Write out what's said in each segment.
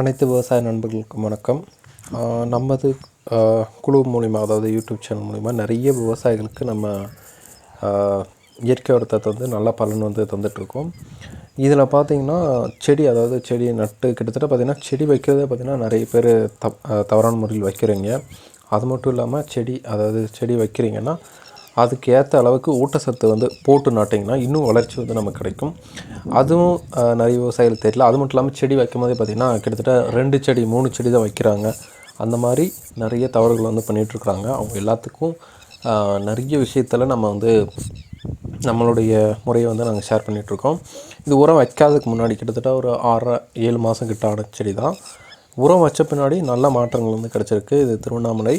அனைத்து விவசாய நண்பர்களுக்கும் வணக்கம். நமது குழு மூலிமா அதாவது யூடியூப் சேனல் மூலிமா நிறைய விவசாயிகளுக்கு நம்ம இயற்கை உரத்தை வந்து நல்ல பலன் வந்து தந்துட்டுருக்கோம். இதில் பார்த்தீங்கன்னா செடி அதாவது செடி நட்டு கிட்டத்தட்ட பார்த்திங்கன்னா செடி வைக்கிறதே பார்த்திங்கன்னா நிறைய பேர் தப் தவறான முறையில் வைக்கிறீங்க. அது மட்டும் இல்லாமல் செடி அதாவது செடி வைக்கிறீங்கன்னா அதுக்கு ஏற்ற அளவுக்கு ஊட்டச்சத்து வந்து போட்டு நாட்டிங்கன்னா இன்னும் வளர்ச்சி வந்து நமக்கு கிடைக்கும். அதுவும் நிறைய விவசாயிகள் தெரியல. அது மட்டும் இல்லாமல் செடி வைக்கும் போதே பார்த்திங்கன்னா கிட்டத்தட்ட ரெண்டு செடி மூணு செடி தான் வைக்கிறாங்க. அந்த மாதிரி நிறைய தவறுகள் வந்து பண்ணிகிட்ருக்குறாங்க அவங்க எல்லாத்துக்கும் நிறைய விஷயத்தில் நம்ம வந்து நம்மளுடைய முறையை வந்து நாங்கள் ஷேர் பண்ணிகிட்ருக்கோம் இது உரம் வைக்காததுக்கு முன்னாடி கிட்டத்தட்ட ஒரு ஆறரை ஏழு மாதம் கிட்ட ஆன செடி தான் உரம் வச்ச பின்னாடி நல்ல மாற்றங்கள் வந்து கிடச்சிருக்கு. இது திருவண்ணாமலை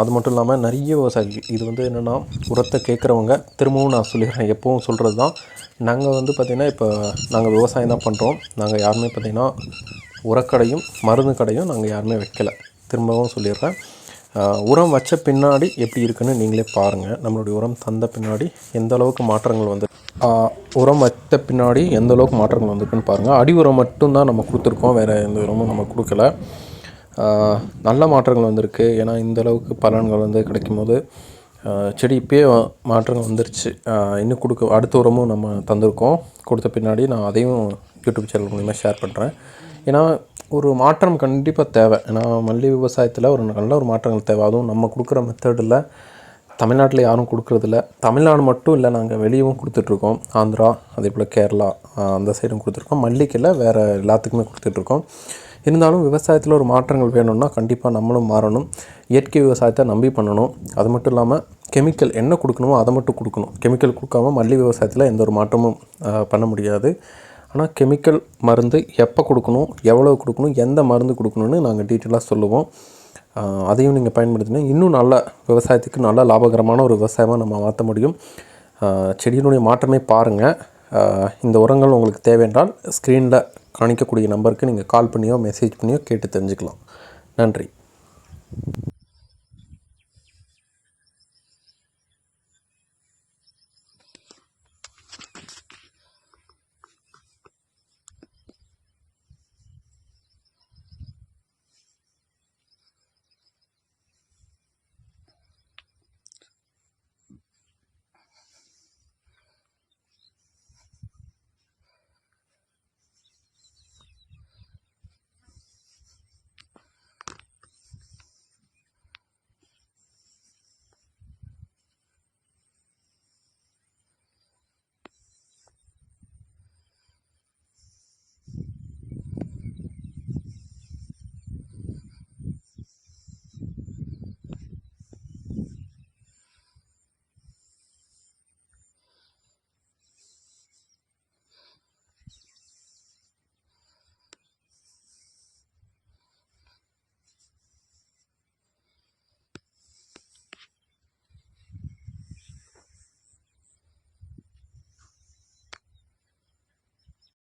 அது மட்டும் இல்லாமல் நிறைய விவசாயிகள் இது வந்து என்னென்னா உரத்தை கேட்குறவங்க திரும்பவும் நான் சொல்லிடுறேன் எப்பவும் சொல்கிறது தான். நாங்கள் வந்து பார்த்திங்கன்னா இப்போ நாங்கள் விவசாயம் தான் பண்ணுறோம் நாங்கள் யாருமே பார்த்திங்கன்னா உரக்கடையும் மருந்து கடையும் நாங்கள் யாருமே வைக்கல. திரும்பவும் சொல்லிடுறேன். உரம் வச்ச பின்னாடி எப்படி இருக்குன்னு நீங்களே பாருங்கள் நம்மளுடைய உரம் தந்த பின்னாடி எந்த அளவுக்கு மாற்றங்கள் வந்து உரம் வச்ச பின்னாடி எந்த அளவுக்கு மாற்றங்கள் வந்திருக்குன்னு பாருங்கள் அடி உரம் மட்டும்தான் நம்ம கொடுத்துருக்கோம். வேறு எந்த உரமும் நம்ம கொடுக்கல. நல்ல மாற்றங்கள் வந்திருக்கு. ஏன்னா இந்த அளவுக்கு பலன்கள் வந்து கிடைக்கும்போது செடி இப்பயே மாற்றங்கள் வந்துருச்சு. இன்னும் கொடுக்க அடுத்த உரமும் நம்ம தந்திருக்கோம். கொடுத்த பின்னாடி நான் அதையும் யூடியூப் சேனல் மூலிமா ஷேர் பண்ணுறேன் ஏன்னா ஒரு மாற்றம் கண்டிப்பாக தேவை. ஏன்னா மல்லி விவசாயத்தில் ஒரு நல்ல ஒரு மாற்றங்கள் தேவை. அதுவும் நம்ம கொடுக்குற மெத்தடில் தமிழ்நாட்டில் யாரும் கொடுக்குறதில்ல. தமிழ்நாடு மட்டும் இல்லை நாங்கள் வெளியவும் கொடுத்துட்ருக்கோம். ஆந்திரா அதே போல் கேரளா அந்த சைடும் கொடுத்துருக்கோம். மல்லிக்கில் வேறு எல்லாத்துக்குமே கொடுத்துட்ருக்கோம். இருந்தாலும் விவசாயத்தில் ஒரு மாற்றங்கள் வேணும்னா கண்டிப்பாக நம்மளும் மாறணும். இயற்கை விவசாயத்தை நம்பி பண்ணணும். அது மட்டும் இல்லாமல் கெமிக்கல் என்ன கொடுக்கணுமோ அதை மட்டும் கொடுக்கணும். கெமிக்கல் கொடுக்காம மல்லி விவசாயத்தில் எந்த ஒரு மாற்றமும் பண்ண முடியாது. ஆனால் கெமிக்கல் மருந்து எப்போ கொடுக்கணும் எவ்வளோ கொடுக்கணும் எந்த மருந்து கொடுக்கணும்னு நாங்கள் டீட்டெயிலாக சொல்லுவோம். அதையும் நீங்கள் பயன்படுத்தினா இன்னும் நல்ல விவசாயத்துக்கு நல்ல லாபகரமான ஒரு விவசாயமாக நம்ம மாற்ற முடியும். செடியினுடைய மாற்றமே பாருங்கள் இந்த உரங்கள் உங்களுக்கு தேவையென்றால் ஸ்க்ரீனில் காணிக்கக்கூடிய நம்பருக்கு நீங்கள் கால் பண்ணியோ மெசேஜ் பண்ணியோ கேட்டு தெரிஞ்சுக்கலாம். நன்றி.